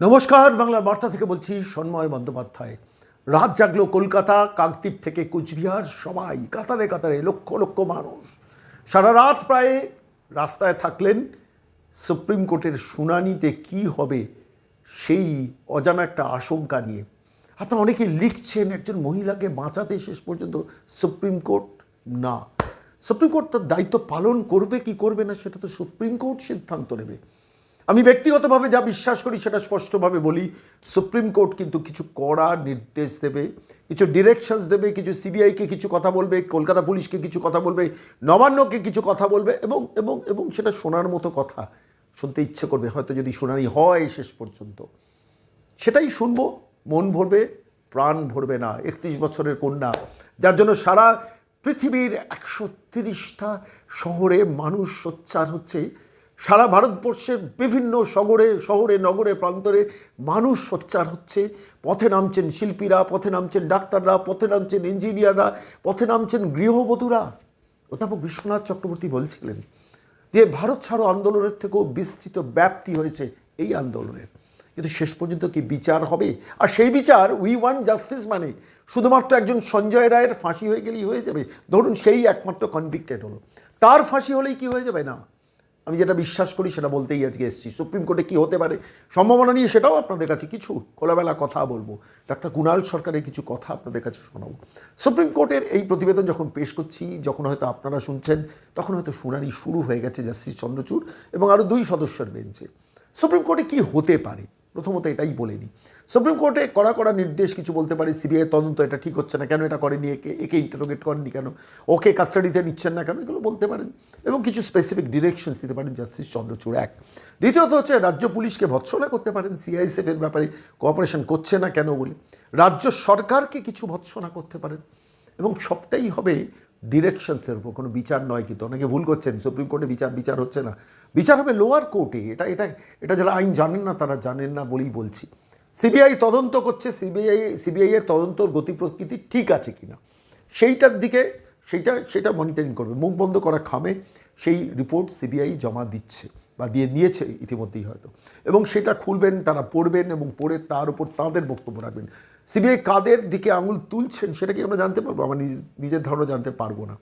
নমস্কার, বাংলা বার্তা থেকে বলছি সন্ময় বন্দ্যোপাধ্যায়। রাত জাগলো কলকাতা, কাকদ্বীপ থেকে কুচবিহার, সবাই কাতারে কাতারে, লক্ষ লক্ষ মানুষ। সারা রাত প্রায় রাস্তায় থাকলেন, সুপ্রিম কোর্টের শুনানিতে কি হবে সেই অজানা একটা আশঙ্কা নিয়ে। আপনারা অনেকে লিখছেন, একজন মহিলাকে বাঁচাতে শেষ পর্যন্ত সুপ্রিম কোর্ট? না। সুপ্রিম কোর্ট তার দায়িত্ব পালন করবে, কি করবে না, সেটা তো সুপ্রিম কোর্ট সিদ্ধান্ত নেবে। আমি ব্যক্তিগতভাবে যা বিশ্বাস করি সেটা স্পষ্টভাবে বলি, সুপ্রিম কোর্ট কিন্তু কিছু কড়া নির্দেশ দেবে, কিছু ডিরেকশনস দেবে, কিছু সিবিআইকে কিছু কথা বলবে, কলকাতা পুলিশকে কিছু কথা বলবে, নবান্নকে কিছু কথা বলবে এবং এবং এবং সেটা শোনার মতো কথা শুনতে ইচ্ছে করবে, হয়তো যদি শুনানি হয় শেষ পর্যন্ত। সেটাই শুনব, মন ভরবে, প্রাণ ভরবে না, একত্রিশ বছরের কন্যা, যার জন্য সারা পৃথিবীর একশো তিরিশটা শহরে মানুষ সোচ্চার হচ্ছে। সারা ভারতবর্ষের বিভিন্ন শহরে শহরে, নগরে, প্রান্তরে মানুষ সোচ্চার হচ্ছে। পথে নামছেন শিল্পীরা, পথে নামছেন ডাক্তাররা, পথে নামছেন ইঞ্জিনিয়াররা, পথে নামছেন গৃহবধূরা। অধ্যাপক বিশ্বনাথ চক্রবর্তী বলছিলেন যে, ভারত ছাড়ো আন্দোলনের থেকেও বিস্তৃত ব্যাপ্তি হয়েছে এই আন্দোলনের। কিন্তু শেষ পর্যন্ত কি বিচার হবে? আর সেই বিচার উই ওয়ান জাস্টিস মানে শুধুমাত্র একজন সঞ্জয় রায়ের ফাঁসি হয়ে গেলেই হয়ে যাবে। ধরুন সেই একমাত্র কনভিক্টেড হলো। তার ফাঁসি হলেই কি হয়ে যাবে না? আমি যেটা বিশ্বাস করি সেটা বলতেই আজকে এসেছি। সুপ্রিম কোর্টে কি হতে পারে? সম্ভাবনা নিয়ে সেটাও আপনাদের কাছে কিছু খোলাবেলা কথা বলব। ডাক্তার কুণাল সরকারের কিছু কথা আপনাদের কাছে শোনাবো। সুপ্রিম কোর্টের এই প্রতিবেদন যখন পেশ করছি, যখন হয়তো আপনারা শুনছেন, তখন হয়তো শুনানি শুরু হয়ে গেছে জাস্টিস চন্দ্রচূড় এবং আরও দুই সদস্যের বেঞ্চে। সুপ্রিম কোর্টে কি হতে পারে? প্রথমত এটাই বলেনি সুপ্রিম কোর্টে কড়া কড়া নির্দেশ কিছু বলতে পারে সিবিআই তদন্ত এটা ঠিক হচ্ছে না, কেন এটা করেনি, একে একে ইন্টারোগেট করেনি কেন, ওকে কাস্টাডিতে নিচ্ছেন না কেন, এগুলো বলতে পারেন। এবং কিছু স্পেসিফিক ডিরেকশনস দিতে পারেন জাস্টিস চন্দ্রচূড় এক। দ্বিতীয়ত হচ্ছে, রাজ্য পুলিশকে ভৎসনা করতে পারেন সিআইএসএফ এর ব্যাপারে কোঅপারেশন করছে না কেন বলে। রাজ্য সরকারকে কিছু ভৎসনা করতে পারেন। এবং সবটাই হবে ডিরেকশনসের উপর, কোনো বিচার নয় কিন্তু। অনেকে ভুল করছেন, সুপ্রিম কোর্টে বিচার বিচার হচ্ছে না। বিচার হবে লোয়ার কোর্টে এটা এটা এটা যারা আইন জানেন না, তারা জানেন না বলেই বলছি। সিবিআই তদন্ত করছে সিবিআই সিবিআইয়ের তদন্তর গতি প্রকৃতি ঠিক আছে কিনা। সেইটার দিকে, সেইটা, সেটা মনিটরিং করবে। মুখ বন্ধ করা খামে, সেই রিপোর্ট সিবিআই জমা দিচ্ছে বা দিয়ে নিয়েছে ইতিমধ্যেই হয়তো। এবং সেটা খুলবেন, তারা পড়বেন এবং পড়ে তার উপর তাঁদের বক্তব্য রাখবেন। সিবিআই কাদের দিকে আঙুল তুলছেন সেটা কি আমরা জানতে পারব? আমার নিজ- নিজের ধারণা জানতে পারব না।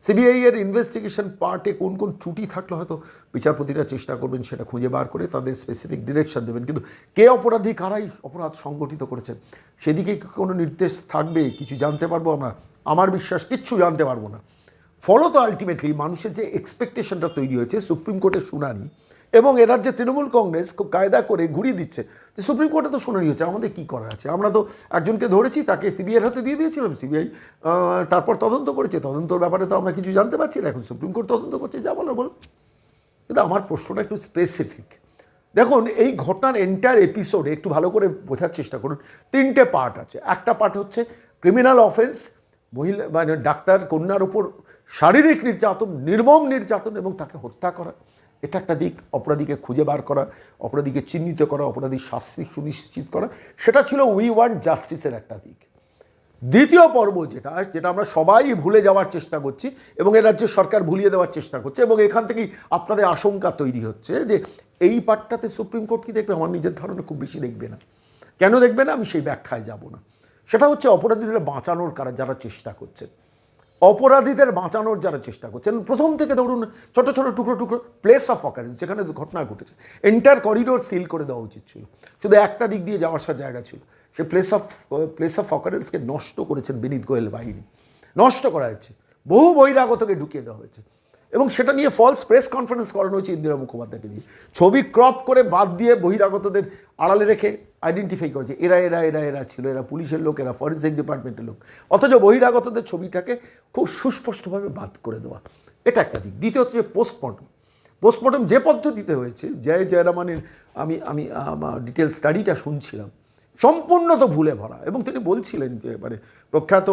সিবিআই এর ইনভেস্টিগেশন পার্টে কোন কোন ত্রুটি থাকলে হয়তো বিচারপতিরা চেষ্টা করবেন সেটা খুঁজে বার করে তাদের স্পেসিফিক ডিরেকশন দেবেন। কিন্তু কে অপরাধী, কারাই অপরাধ সংগঠিত করেছেন? সেদিকে কোনো নির্দেশ থাকবে? কিছু জানতে পারব আমরা? আমার বিশ্বাস, কিচ্ছু জানতে পারব না। ফলত আলটিমেটলি মানুষের যে এক্সপেকটেশনটা তৈরি হয়েছে সুপ্রিম কোর্টের শুনানি এবং এ রাজ্যে তৃণমূল কংগ্রেস খুব কায়দা করে ঘুরিয়ে দিচ্ছে, যে সুপ্রিম কোর্টে তো শুনানি হচ্ছে, আমাদের কী করা আছে? আমরা তো একজনকে ধরেছি, তাকে সিবিআইয়ের হাতে দিয়ে দিয়েছিলাম সিবিআই তারপর তদন্ত করেছে, তদন্তর ব্যাপারে তো আমরা কিছু জানতে পারছি না, এখন সুপ্রিম কোর্ট তদন্ত করছে, যা বলার বল কিন্তু আমার প্রশ্নটা একটু স্পেসিফিক দেখুন, এই ঘটনার এন্টার এপিসোডে একটু ভালো করে বোঝার চেষ্টা করুন, তিনটে পার্ট আছে। একটা পার্ট হচ্ছে ক্রিমিনাল অফেন্স মহিলা মানে ডাক্তার কন্যার ওপর শারীরিক নির্যাতন, নির্মম নির্যাতন এবং তাকে হত্যা করা। এটা একটা দিক, অপরাধীকে খুঁজে বার করা, অপরাধীকে চিহ্নিত করা, অপরাধীর শাস্তি সুনিশ্চিত করা। সেটা ছিল উই ওয়ান্ট জাস্টিসের একটা দিক। দ্বিতীয় পর্ব যেটা যেটা আমরা সবাই ভুলে যাওয়ার চেষ্টা করছি এবং এ রাজ্যের সরকার ভুলিয়ে দেওয়ার চেষ্টা করছে এবং এখান থেকেই আপনাদের আশঙ্কা তৈরি হচ্ছে যে এই পার্টটাতে সুপ্রিম কোর্ট কি দেখবে? আমার নিজের ধারণা খুব বেশি দেখবে না। কেন দেখবে না? আমি সেই ব্যাখ্যায় যাব না। সেটা হচ্ছে অপরাধীদের বাঁচানোর কারা যারা চেষ্টা করছেন অপরাধীদের বাঁচানোর যারা চেষ্টা করছেন প্রথম থেকে ধরুন ছোট ছোট টুকরো টুকরো প্লেস অফ অকারেন্স যেখানে ঘটনা ঘটেছে এন্টার করিডোর সিল করে দেওয়া উচিত ছিল। শুধু একটা দিক দিয়ে যাওয়ার সব জায়গা ছিল। সে প্লেস অফ প্লেস অফ অকারেন্সকে নষ্ট করেছেন বিনীত গোয়েল বাহিনী। নষ্ট করা হয়েছে। বহু বহিরাগতকে ঢুকিয়ে দেওয়া হয়েছে। এবং সেটা নিয়ে ফলস প্রেস কনফারেন্স করানো হয়েছে ইন্দিরা মুখোপাধ্যায়কে দিয়ে ছবি ক্রপ করে বাদ দিয়ে বহিরাগতদের আড়ালে রেখে আইডেন্টিফাই করেছে। এরা এরা এরা এরা ছিল, এরা পুলিশের লোক, এরা ফরেন্সিক ডিপার্টমেন্টের লোক। অথচ বহিরাগতদের ছবিটাকে খুব সুস্পষ্টভাবে বাদ করে দেওয়া। এটা একটা দিক। দ্বিতীয় হচ্ছে পোস্টমর্টম পোস্টমর্টম যে পদ্ধতিতে হয়েছে, জয় জয়রামানের আমি আমি ডিটেল স্টাডিটা শুনছিলাম। সম্পূর্ণ তো ভুলে ভরা। এবং তিনি বলছিলেন যে মানে প্রখ্যাত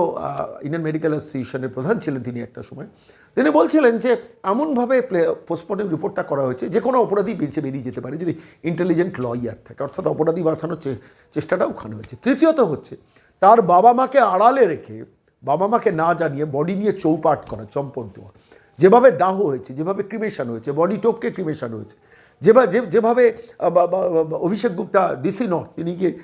ইন্ডিয়ান মেডিকেল অ্যাসোসিয়েশনের প্রধান ছিলেন তিনি একটা সময়। তিনি বলছিলেন যে, এমনভাবে প্লে পোস্টমর্টম রিপোর্টটা করা হয়েছে যে কোনো অপরাধী বেঁচে বেরিয়ে যেতে পারে, যদি ইন্টেলিজেন্ট লয়ার থাকে। অর্থাৎ অপরাধী বাঁচানোর চেষ্টাটা ওখানে হয়েছে। তৃতীয়ত হচ্ছে, তার বাবা মাকে আড়ালে রেখে বাবা মাকে না জানিয়ে বডি নিয়ে চৌপাট করা চম্পট দেওয়া। যেভাবে দাহ হয়েছে, যেভাবে ক্রিমেশন হয়েছে বডি টোপকে ক্রিমেশন হয়েছে যেভাবে যেভাবে অভিষেক গুপ্তা ডিসি নর্থ তিনি গিয়ে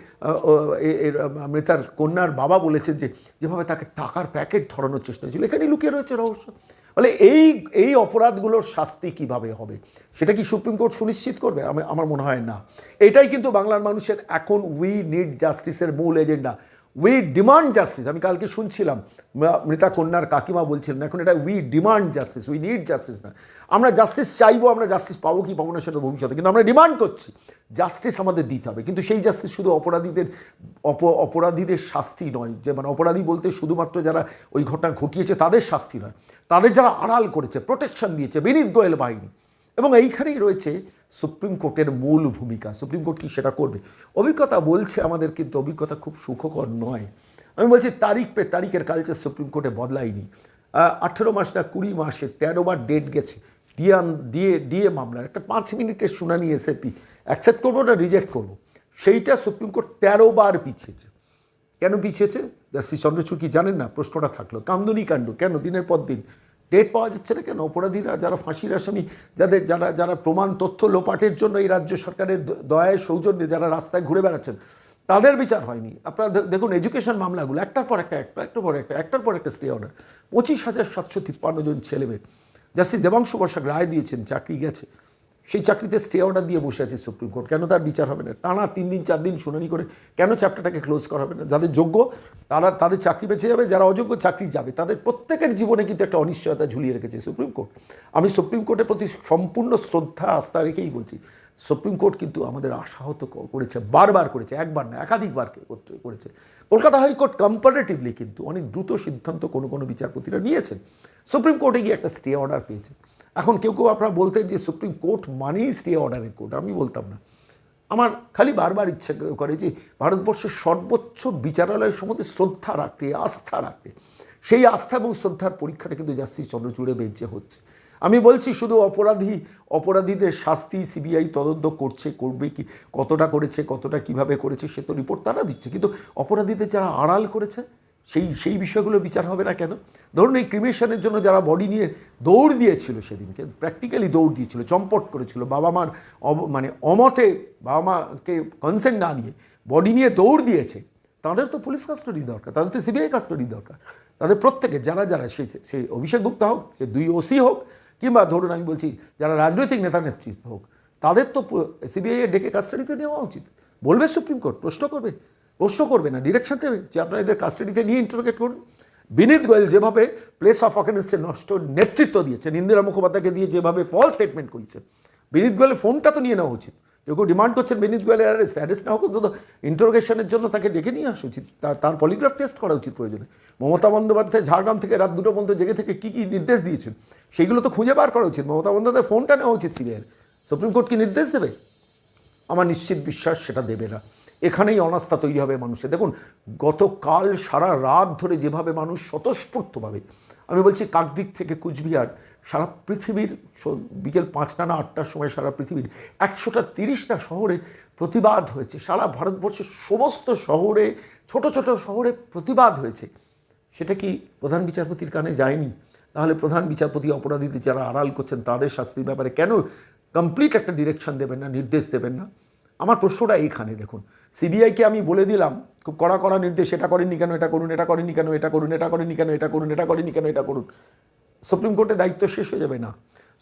মৃতার কন্যার বাবা বলেছেন যে, যেভাবে তাকে টাকার প্যাকেট ধরানোর চেষ্টা হয়েছিল। এখানে লুকিয়ে রয়েছে রহস্য। ফলে এই এই অপরাধগুলোর শাস্তি কীভাবে হবে? সেটা কি সুপ্রিম কোর্ট সুনিশ্চিত করবে? আমি- আমার মনে হয় না। এটাই কিন্তু বাংলার মানুষের এখন উই নিড জাস্টিসের মূল এজেন্ডা উই ডিমান্ড জাস্টিস আমি কালকে শুনছিলাম মৃতা কন্যার কাকিমা বলছিলেন, এখন এটা we demand justice we need justice না। আমরা জাস্টিস চাইব, আমরা জাস্টিস পাবো কি পাবো না সেটা ভবিষ্যতে, কিন্তু আমরা ডিমান্ড করছি। জাস্টিস আমাদের দিতে হবে, কিন্তু সেই জাস্টিস শুধু অপরাধীদের, অপ, অপরাধীদের শাস্তি নয়। যে মানে অপরাধী বলতে শুধুমাত্র যারা ওই ঘটনা ঘটিয়েছে, তাদের শাস্তি নয়। তাদের যারা আড়াল করেছে প্রোটেকশন দিয়েছে, বিনীত গোয়েল বাহিনী। এবং এইখানেই রয়েছে সুপ্রিম কোর্টের মূল ভূমিকা সুপ্রিম কোর্ট কি সেটা করবে? অভিজ্ঞতা বলছে আমাদের, কিন্তু অভিজ্ঞতা খুব সুখকর নয়। আমি বলছি তারিখ পে তারিখের কালচার সুপ্রিম কোর্টে বদলায়নি। আঠেরো মাস না কুড়ি মাসে তেরো বার ডেট গেছে। ডিএ ডিএ ডিএ মামলার একটা পাঁচ মিনিটের শুনানি এসএপি অ্যাকসেপ্ট করব না রিজেক্ট করব? সেইটা সুপ্রিম কোর্ট তেরো বার পিছিয়েছে। কেন পিছিয়েছে? জাস্টিস চন্দ্রচূড় কি জানেন না? প্রশ্নটা থাকল। কামদুনি কাণ্ড কেন? দিনের পর দিন। ডেট পাওয়া যাচ্ছে না কেন? অপরাধীরা, যারা ফাঁসির আসামি, যাদের যারা যারা প্রমাণ তথ্য লোপাটের জন্য এই রাজ্য সরকারের দয়ায় সৌজন্যে যারা রাস্তায় ঘুরে বেড়াচ্ছেন, তাদের বিচার হয়নি। আপনারা দেখুন এডুকেশন মামলাগুলো, একটার পর একটা একটা, একটার পর একটা, একটার পর একটা স্টে অর্ডার পঁচিশ হাজার সাতশো তিপ্পান্ন জন ছেলেমেয়ে। জাস্টিস দেবাংশু বসাক রায় দিয়েছেন, চাকরি গেছে। সেই চাকরিতে স্টে অর্ডার দিয়ে বসে আছে সুপ্রিম কোর্ট কেন তার বিচার হবে না? টানা তিন দিন, চার দিন শুনানি করে কেন চ্যাপ্টারটাকে ক্লোজ করা হবে না? যাদের যোগ্য, তারা, তাদের চাকরি বেঁচে যাবে, যারা অযোগ্য, চাকরি যাবে। তাদের প্রত্যেকের জীবনে কিন্তু একটা অনিশ্চয়তা ঝুলিয়ে রেখেছে সুপ্রিম কোর্ট আমি সুপ্রিম কোর্টের প্রতি সম্পূর্ণ শ্রদ্ধা, আস্থা রেখেই বলছি সুপ্রিম কোর্ট কিন্তু আমাদের আশাহত করেছে, বারবার করেছে, একবার না একাধিকবার করেছে। কলকাতা হাইকোর্ট কম্পারেটিভলি কিন্তু অনেক দ্রুত সিদ্ধান্ত কোনো কোনো বিচারপতিরা নিয়েছেন। সুপ্রিম কোর্টে গিয়ে একটা স্টে অর্ডার পেয়েছে। এখন কেউ কেউ আপনারা বলতেন যে সুপ্রিম কোর্ট মানেই স্টে অর্ডারের কোর্ট আমি বলতাম না। আমার খালি বারবার ইচ্ছে করে যে ভারতবর্ষের সর্বোচ্চ বিচারালয়ের সম্বন্ধে শ্রদ্ধা রাখতে, আস্থা রাখতে। সেই আস্থা এবং শ্রদ্ধার পরীক্ষাটা কিন্তু জাস্টিস চন্দ্রচূড়ে বেঞ্চে হচ্ছে। আমি বলছি শুধু অপরাধী, অপরাধীদের শাস্তি সিবিআই তদন্ত করছে, করবে কি, কতটা করেছে, কতটা কীভাবে করেছে, সে তো রিপোর্ট তারা দিচ্ছে। কিন্তু অপরাধীদের যারা আড়াল করেছে সেই সেই বিষয়গুলো বিচার হবে না কেন? ধরুন এই ক্রিমেশনের জন্য যারা বডি নিয়ে দৌড় দিয়েছিল সেদিনকে প্র্যাকটিক্যালি দৌড় দিয়েছিল, চম্পট করেছিল, বাবা মার মানে অমতে বাবা মাকে কনসেন্ট না নিয়ে বডি নিয়ে দৌড় দিয়েছে, তাদের তো পুলিশ কাস্টডি দরকার, তাদের তো সিবিআই কাস্টডি দরকার। তাদের প্রত্যেকে, যারা যারা সেই সেই অভিষেক গুপ্তা হোক, সে দুই ওসি হোক, কিংবা ধরুন আমি বলছি যারা রাজনৈতিক নেতা নেতৃত্ব হোক, তাদের তো সিবিআই ডেকে কাস্টাডিতে নেওয়া উচিত। বলবে সুপ্রিম কোর্ট প্রশ্ন করবে প্রশ্ন করবে না ডিরেকশন দেবে যে আপনারা এদের কাস্টাডিতে নিয়ে ইন্টারোগেট করুন। বিনীত গোয়েল যেভাবে প্লেস অফ অকেন্সে নষ্ট নেতৃত্ব দিয়েছেন, ইন্দিরা মুখোপাধ্যায়কে দিয়ে যেভাবে ফল স্টেটমেন্ট করেছেন বিনীত গোয়েলের ফোনটা তো নিয়ে নেওয়া উচিত। কেউ ডিমান্ড করছেন বিনীত গোয়েলের অ্যারেস্ট অ্যারেস্ট না হোক অন্তত ইন্টারোগেশনের জন্য তাকে ডেকে নিয়ে আসা উচিত। তার তার পলিগ্রাফ টেস্ট করা উচিত প্রয়োজনে। মমতা বন্দ্যোপাধ্যায় ঝাড়গ্রাম থেকে রাত দুটো পর্যন্ত জেগে থেকে কী কী নির্দেশ দিয়েছেন, সেগুলো তো খুঁজে বার করা উচিত। মমতা বন্দ্যোপাধ্যায় ফোনটা নেওয়া উচিত সিবিআইয়ের সুপ্রিম কোর্ট কি নির্দেশ দেবে? আমার নিশ্চিত বিশ্বাস সেটা দেবে না। এখানেই অনাস্থা তৈরি হবে মানুষের। দেখুন, গতকাল সারা রাত ধরে যেভাবে মানুষ স্বতঃস্ফূর্তভাবে, আমি বলছি কাকদিক থেকে কুচবিহার, সারা পৃথিবীর বিকেল পাঁচটা না আটটার সময় সারা পৃথিবীর একশোটা তিরিশটা শহরে প্রতিবাদ হয়েছে। সারা ভারতবর্ষের সমস্ত শহরে, ছোট ছোট শহরে প্রতিবাদ হয়েছে। সেটা কি প্রধান বিচারপতির কানে যায়নি? তাহলে প্রধান বিচারপতি অপরাধীদের যারা আড়াল করছেন, তাদের শাস্তির ব্যাপারে কেন কমপ্লিট একটা ডিরেকশন দেবেন না, নির্দেশ দেবেন না? আমার প্রশ্নটা এইখানে, দেখুন। সিবিআইকে আমি বলে দিলাম, খুব কড়া কড়া নির্দেশ, এটা করেননি কেন, এটা করুন, এটা করেননি কেন, এটা করুন, এটা করেননি কেন, এটা করুন, এটা করেননি কেন, এটা করুন। সুপ্রিম কোর্টের দায়িত্ব শেষ হয়ে যাবে না।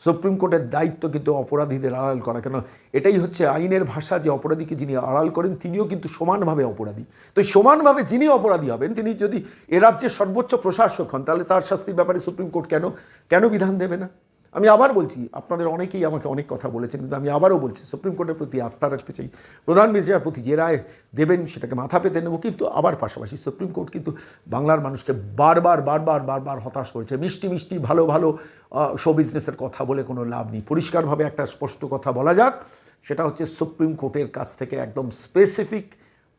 সুপ্রিম কোর্টের দায়িত্ব কিন্তু অপরাধীদের আড়াল করা, কেন? এটাই হচ্ছে আইনের ভাষা যে অপরাধীকে যিনি আড়াল করেন, তিনিও কিন্তু সমানভাবে অপরাধী। তো সমানভাবে যিনি অপরাধী হবেন, তিনি যদি এ রাজ্যের সর্বোচ্চ প্রশাসক হন, তাহলে তার শাস্তির ব্যাপারে সুপ্রিম কোর্ট কেন কেন বিধান দেবে না? আমি আবার বলছি, আপনাদের অনেকেই আমাকে অনেক কথা বলেছেন, কিন্তু আমি আবারও বলছি, সুপ্রিম কোর্টের প্রতি আস্থা রাখতে চাই। প্রধান বিচারপতি যে রায় দেবেন, সেটাকে মাথা পেতে নেব, কিন্তু আবার পাশাপাশি সুপ্রিম কোর্ট কিন্তু বাংলার মানুষকে বারবার বারবার বারবার হতাশ করেছে। মিষ্টি মিষ্টি, ভালো ভালো শো বিজনেসের কথা বলে কোনো লাভ নেই। পরিষ্কারভাবে একটা স্পষ্ট কথা বলা যাক, সেটা হচ্ছে সুপ্রিম কোর্টের কাছ থেকে একদম স্পেসিফিক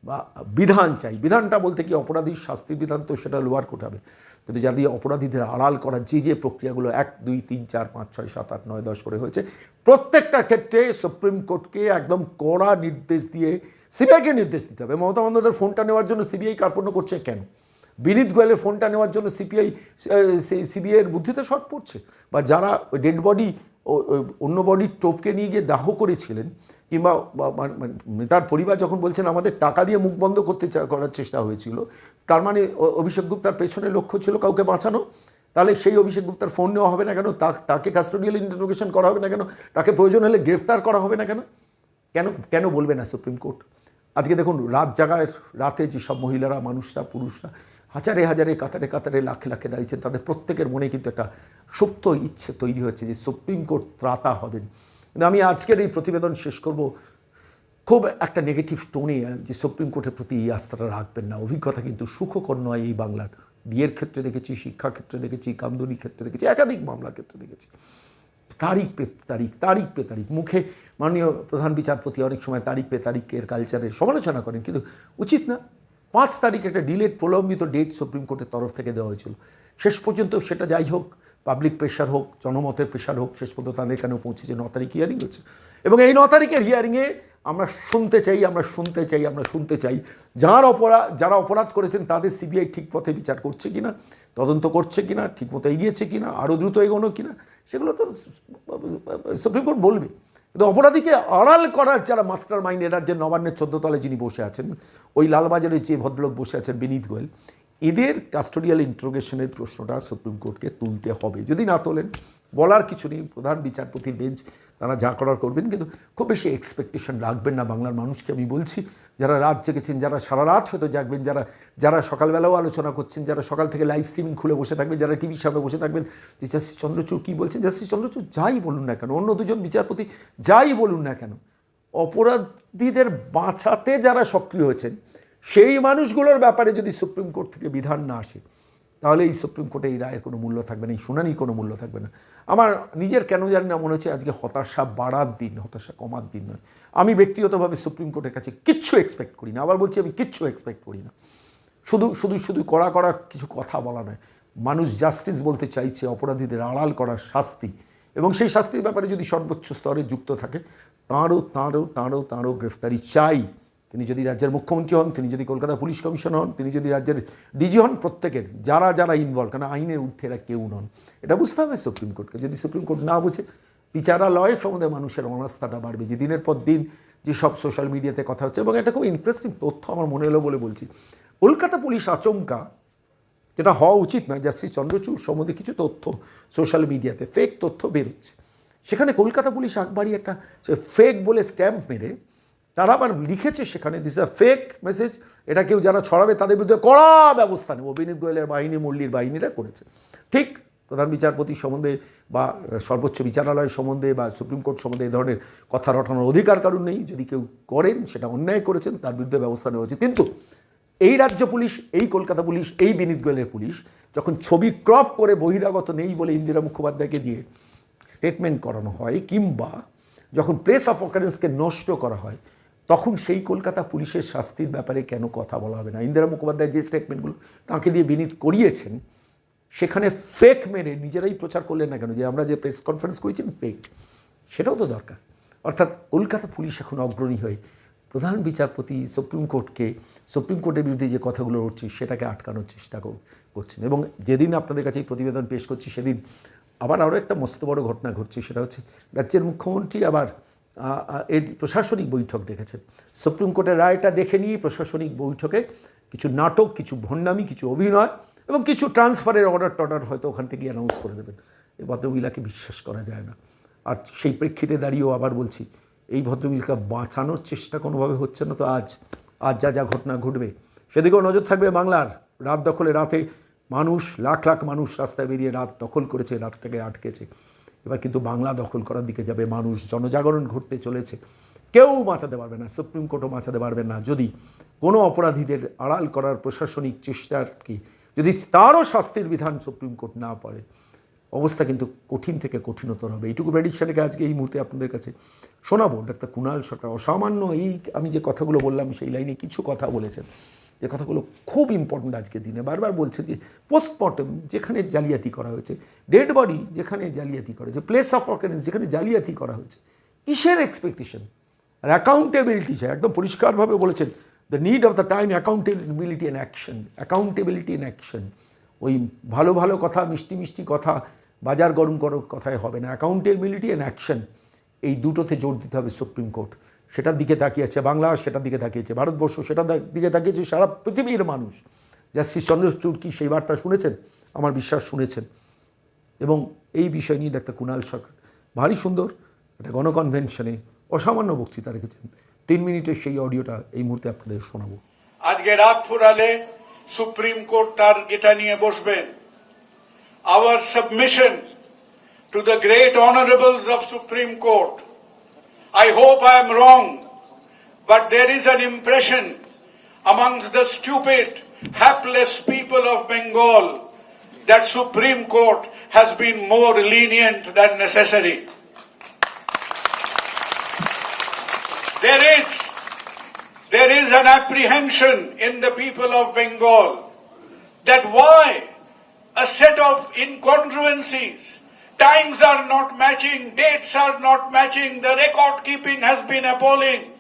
বা বিধান চাই। বিধানটা বলতে কি অপরাধীর শাস্তির বিধান তো সেটা লোয়ার কোর্ট হবে। কিন্তু যাদের অপরাধীদের আড়াল করার যে যে প্রক্রিয়াগুলো এক, দুই, তিন, চার, পাঁচ, ছয়, সাত, আট, নয়, দশ করে হয়েছে, প্রত্যেকটা ক্ষেত্রে সুপ্রিম কোর্টকে একদম কড়া নির্দেশ দিয়ে সিবিআইকে নির্দেশ দিতে হবে। মমতা বন্দ্যোপাধ্যায়ের ফোনটা নেওয়ার জন্য সিবিআই কার্পণ্য করছে কেন? বিনীত গোয়েলের ফোনটা নেওয়ার জন্য সিপিআই সিবিআইয়ের বুদ্ধিতে শর্ট পড়ছে? বা যারা ডেড বডি অন্য বডির টোপকে নিয়ে গিয়ে দাহ করেছিলেন কিংবা বা- মানে তার পরিবার যখন বলছেন আমাদের টাকা দিয়ে মুখ বন্ধ করতে করার চেষ্টা হয়েছিল, তার মানে অভিষেক গুপ্তার পেছনে লক্ষ্য ছিল কাউকে বাঁচানো, তাহলে সেই অভিষেক গুপ্তার ফোন নেওয়া হবে না কেন? তাকে কাস্টোডিয়াল ইন্টারোগেশন করা হবে না কেন? তাকে প্রয়োজন হলে গ্রেফতার করা হবে না কেন? কেন কেন বলবে না সুপ্রিম কোর্ট? আজকে দেখুন, রাত জাগায়, রাতে যেসব মহিলারা, মানুষরা, পুরুষরা, হাজারে হাজারে, কাতারে কাতারে, লাখে লাখে দাঁড়িয়েছেন, তাদের প্রত্যেকের মনে কিন্তু একটা সুপ্ত ইচ্ছে তৈরি হচ্ছে যে সুপ্রিম কোর্ট ত্রাতা হবেন। কিন্তু আমি আজকের এই প্রতিবেদন শেষ করব খুব একটা নেগেটিভ টোনে যে সুপ্রিম কোর্টের প্রতি এই আস্থাটা রাখবেন না। অভিজ্ঞতা কিন্তু সুখকর নয় এই বাংলার। বিয়ের ক্ষেত্রে দেখেছি শিক্ষা ক্ষেত্রে দেখেছি, কামদুনির ক্ষেত্রে দেখেছি, একাধিক মামলার ক্ষেত্রে দেখেছি। তারিখ পে তারিখ তারিখ পে তারিখ। মুখে মাননীয় প্রধান বিচারপতি অনেক সময় তারিখ পে তারিখের কালচারের সমালোচনা করেন, কিন্তু উচিত না। পাঁচ তারিখ একটা ডিলেট প্রলম্বিত ডেট সুপ্রিম কোর্টের তরফ থেকে দেওয়া হয়েছিল। শেষ পর্যন্ত সেটা যাই হোক পাবলিক প্রেশার হোক, জনমতের প্রেশার হোক, শেষ পর্যন্ত তাদের এখানেও পৌঁছেছে, ন তারিখ হিয়ারিং হচ্ছে এবং এই ন তারিখের হিয়ারিংয়ে আমরা শুনতে চাই, আমরা শুনতে চাই, আমরা শুনতে চাই যার অপরাধ যারা অপরাধ করেছেন তাদের সিবিআই ঠিক পথে বিচার করছে কিনা, তদন্ত করছে কি কিনা ঠিকমতো এগিয়েছে কিনা আরও দ্রুত এগোনো কিনা, সেগুলো তো সুপ্রিম কোর্ট বলবে। কিন্তু অপরাধীকে আড়াল করার যারা মাস্টার মাইন্ড এরা যে নবান্নের চোদ্দ তলে যিনি বসে আছেন, ওই লালবাজারে যে ভদ্রলোক বসে আছেন, বিনীত গোয়েল এদের কাস্টোডিয়াল ইন্ট্রোগেশনের প্রশ্নটা সুপ্রিম কোর্টকে তুলতে হবে। যদি না তোলেন, বলার কিছু নেই, প্রধান বিচারপতির বেঞ্চ তারা যা করার করবেন, কিন্তু খুব বেশি এক্সপেকটেশন রাখবেন না বাংলার মানুষকে। আমি বলছি, যারা রাত জেগেছেন, যারা সারা রাত হয়তো জাগবেন, যারা যারা সকালবেলাও আলোচনা করছেন, যারা সকাল থেকে লাইভ স্ট্রিমিং খুলে বসে থাকবেন, যারা টিভির সামনে বসে থাকবেন, যে জাস্টিস চন্দ্রচূড় কী বলছেন? জাস্টিস চন্দ্রচূড় যাই বলুন না কেন, অন্য দুজন বিচারপতি যাই বলুন না কেন, অপরাধীদের বাঁচাতে যারা সক্রিয় হয়েছেন সেই মানুষগুলোর ব্যাপারে যদি সুপ্রিম কোর্ট থেকে বিধান না আসে, তাহলে এই সুপ্রিম কোর্টে এই রায়ের কোনো মূল্য থাকবে না, এই শুনানির কোনো মূল্য থাকবে না। আমার নিজের কেন জানি না মনে হচ্ছে আজকে হতাশা বাড়ার দিন, হতাশা কমার দিন নয়। আমি ব্যক্তিগতভাবে সুপ্রিম কোর্টের কাছে কিচ্ছু এক্সপেক্ট করি না। আবার বলছি আমি কিচ্ছু এক্সপেক্ট করি না। শুধু শুধু শুধু কড়া কড়া কিছু কথা বলা নয়। মানুষ জাস্টিস বলতে চাইছে, অপরাধীদের আড়াল করার শাস্তি। এবং সেই শাস্তির ব্যাপারে যদি সর্বোচ্চ স্তরে যুক্ত থাকে, তাঁরও তাঁরও তাঁরও তাঁরও গ্রেফতারি চাই। তিনি যদি রাজ্যের মুখ্যমন্ত্রী হন, তিনি যদি কলকাতা পুলিশ কমিশন হন, তিনি যদি রাজ্যের ডিজি হন, প্রত্যেকের, যারা যারা ইনভলভ কারণ আইনের ঊর্ধ্বে এরা কেউ নন। এটা বুঝতে হবে সুপ্রিম কোর্টকে যদি সুপ্রিম কোর্ট না বুঝে বিচারালয় সম্বন্ধে মানুষের অনাস্থাটা বাড়বে। যে দিনের পর দিন যে সব সোশ্যাল মিডিয়াতে কথা হচ্ছে, এবং এটা খুব ইন্টারেস্টিং তথ্য আমার মনে এলো বলে বলছি। কলকাতা পুলিশ আচমকা, যেটা হওয়া উচিত না জাস্টিস চন্দ্রচূড় সম্বন্ধে কিছু তথ্য সোশ্যাল মিডিয়াতে ফেক তথ্য বেরোচ্ছে। সেখানে কলকাতা পুলিশ আকবারই একটা ফেক বলে স্ট্যাম্প মেরে তারা আবার লিখেছে সেখানে দিস আ ফেক মেসেজ এটা কেউ যারা ছড়াবে তাদের বিরুদ্ধে কড়া ব্যবস্থা নেব। বিনীত গোয়েলের বাহিনী, মুরলির বাহিনীরা করেছে। ঠিক প্রধান বিচারপতি সম্বন্ধে বা সর্বোচ্চ বিচারালয় সম্বন্ধে বা, সুপ্রিম কোর্ট সম্বন্ধে এই ধরনের কথা রটানোর অধিকার কারণ নেই। যদি কেউ করেন, সেটা অন্যায় করেছেন, তার বিরুদ্ধে ব্যবস্থা নেওয়া উচিত। কিন্তু এই রাজ্য পুলিশ, এই কলকাতা পুলিশ, এই বিনীত গোয়েলের পুলিশ যখন ছবি ক্রপ করে বহিরাগত নেই বলে ইন্দিরা মুখোপাধ্যায়কে দিয়ে স্টেটমেন্ট করানো হয়, কিংবা যখন প্লেস অফ অকারেন্সকে নষ্ট করা হয় তখন সেই কলকাতা পুলিশের শাস্তির ব্যাপারে কেন কথা বলা হবে না? ইন্দিরা মুখোপাধ্যায় যে স্টেটমেন্টগুলো তাকে দিয়ে বিনীত করিয়েছেন, সেখানে ফেক মেরে নিজেরাই প্রচার করলেন না কেন? যে আমরা যে প্রেস কনফারেন্স করেছেন ফেক সেটাও তো দরকার। অর্থাৎ কলকাতা পুলিশ এখন অগ্রণী হয়ে প্রধান বিচারপতি সুপ্রিম কোর্টকে, সুপ্রিম কোর্টের বিরুদ্ধে যে কথাগুলো উঠছে, সেটাকে আটকানোর চেষ্টা করছেন। এবং যেদিন আপনাদের কাছে এই প্রতিবেদন পেশ করছি, সেদিন আবার আরও একটা মস্ত বড় ঘটনা ঘটছে, সেটা হচ্ছে রাজ্যের মুখ্যমন্ত্রী আবার এর প্রশাসনিক বৈঠক ডেকেছেন। সুপ্রিম কোর্টের রায়টা দেখে নিয়ে প্রশাসনিক বৈঠকে কিছু নাটক, কিছু ভণ্ডামি, কিছু অভিনয় এবং কিছু ট্রান্সফারের অর্ডার টর্ডার হয়তো ওখান থেকে অ্যানাউন্স করে দেবেন। এই ভদ্রমহিলাকে বিশ্বাস করা যায় না। আর সেই প্রেক্ষিতে দাঁড়িয়েও আবার বলছি, এই ভদ্রমহিলাকে বাঁচানোর চেষ্টা কোনোভাবে হচ্ছে না তো আজ আজ যা যা ঘটনা ঘটবে। সেদিকেও নজর থাকবে বাংলার। রাত দখলে রাতে মানুষ, লাখ লাখ মানুষ রাস্তায় বেরিয়ে রাত দখল করেছে, রাতটাকে আটকেছে। এবার কিন্তু বাংলা দখল করার দিকে যাবে, মানুষ জনজাগরণ ঘটতে চলেছে। কেউ বাঁচাতে পারবে না, সুপ্রিম কোর্টও বাঁচাতে পারবে না। যদি কোনো অপরাধীদের আড়াল করার প্রশাসনিক চেষ্টার কি, যদি তারও শাস্তির বিধান সুপ্রিম কোর্ট না পড়ে অবস্থা কিন্তু কঠিন থেকে কঠিনতর হবে। এইটুকু প্রেডিকশানকে আজকে এই মুহূর্তে আপনাদের কাছে শোনাবো। ডাক্তার কুণাল সরকার, অসামান্য এই আমি যে কথাগুলো বললাম, সেই লাইনে কিছু কথা বলেছেন। যে কথাগুলো খুব ইম্পর্ট্যান্ট আজকের দিনে। বারবার বলছে যে পোস্টমর্টম যেখানে জালিয়াতি করা হয়েছে ডেড বডি যেখানে জালিয়াতি করা হয়েছে প্লেস অফ অকারেন্স যেখানে জালিয়াতি করা হয়েছে, কিসের এক্সপেকটেশন আর অ্যাকাউন্টেবিলিটি চাই একদম পরিষ্কারভাবে বলেছেন the need of the time accountability and action accountability and action ওই ভালো ভালো কথা, মিষ্টি মিষ্টি কথা, বাজার গরম করার কথায় হবে না। অ্যাকাউন্টেবিলিটি অ্যান্ড অ্যাকশন এই দুটোতে জোর দিতে হবে সুপ্রিম কোর্ট সেটার দিকে তাকিয়েছে, বাংলা সেটার দিকে তাকিয়েছে, ভারতবর্ষ সেটার দিকে তাকিয়েছে, সারা পৃথিবীর মানুষ। জাস্টিস চন্দ্রচূড় কি সেই বার্তা শুনেছেন? আমার বিশ্বাস শুনেছেন। এবং এই বিষয় নিয়ে ডাক্তার কুণাল সরকার ভারী সুন্দর একটা গণকনভেনশনে অসামান্য বক্তৃতা রেখেছেন। তিন মিনিটের সেই অডিওটা এই মুহূর্তে আপনাদের শোনাবো। আজকে রাত ফুরালে সুপ্রিম কোর্ট তার এটা নিয়ে বসবেন। Our submission to the great honourables of Supreme Court I hope I am wrong, but there is an impression amongst the stupid, hapless people of Bengal that Supreme Court has been more lenient than necessary. There is, there is an apprehension in the people of Bengal that why a set of incongruencies times are not matching, dates are not matching, the record keeping has been appalling.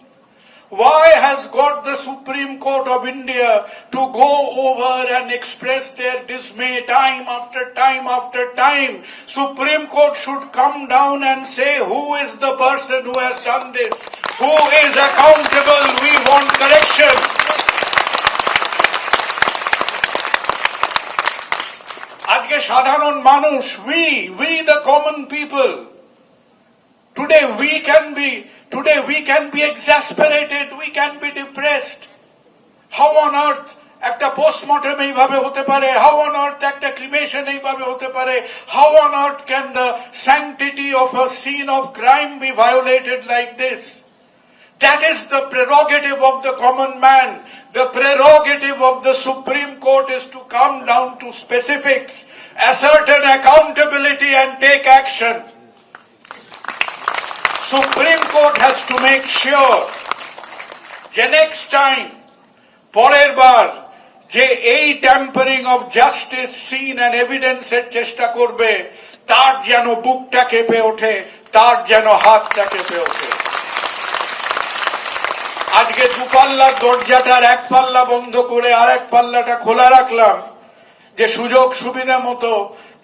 Why has got the Supreme Court of India to go over and express their dismay time after time after time? Supreme Court should come down and say who is the person who has done this? Who is accountable? We want correction. সাধারণ মানুষ we we the common people Today we can be, today we can be exasperated, we can be depressed. How on earth একটা postmortem এইভাবে হতে পারে how on earth একটা cremation এইভাবে হতে পারে how on earth can the sanctity of a scene of crime be violated like this That is the prerogative of the common man. The prerogative of the Supreme Court is to come down to specifics, ascertain accountability and take action. Supreme Court has to make sure যে next time পরের বার, যে এই tampering of justice scene and এভিডেন্সের চেষ্টা করবে, তার যেন বুকটা কেঁপে ওঠে, তার যেন হাতটা কেঁপে ওঠে আজকে দুপাল্লার দরজাটার এক পাল্লা বন্ধ করে আর এক পাল্লাটা খোলা রাখলাম যে সুযোগ সুবিধা মতো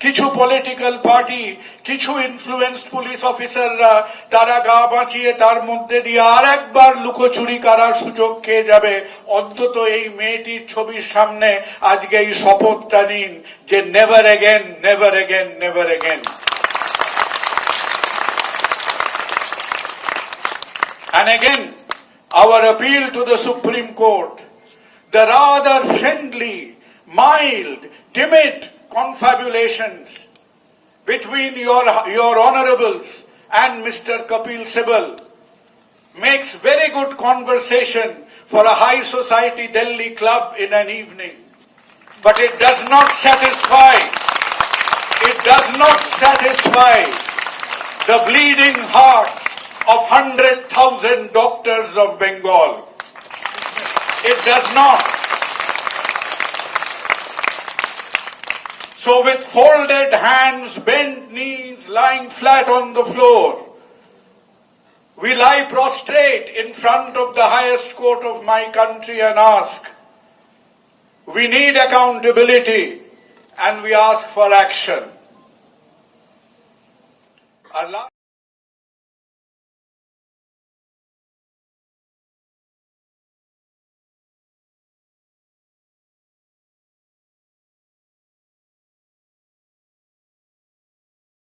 কিছু পলিটিক্যাল পার্টি কিছু ইনফ্লুয়েন্সড পুলিশ অফিসাররা তারা গা বাঁচিয়ে তার মধ্যে দিয়ে আর একবার লুকোচুরি করার সুযোগ খেয়ে যাবে। অন্তত এই মেয়েটির ছবির সামনে আজকে এই শপথটা নিন যে never again never again never again And again, our appeal to the Supreme Court, the rather friendly, mild, timid confabulations between your, your honorables and Mr. Kapil Sibal makes very good conversation for a high society Delhi club in an evening. But it does not satisfy, it does not satisfy the bleeding hearts of 100,000 doctors of Bengal. It does not. So, with folded hands, bent knees, lying flat on the floor, we lie prostrate in front of the highest court of my country and ask, we need accountability and we ask for action. La-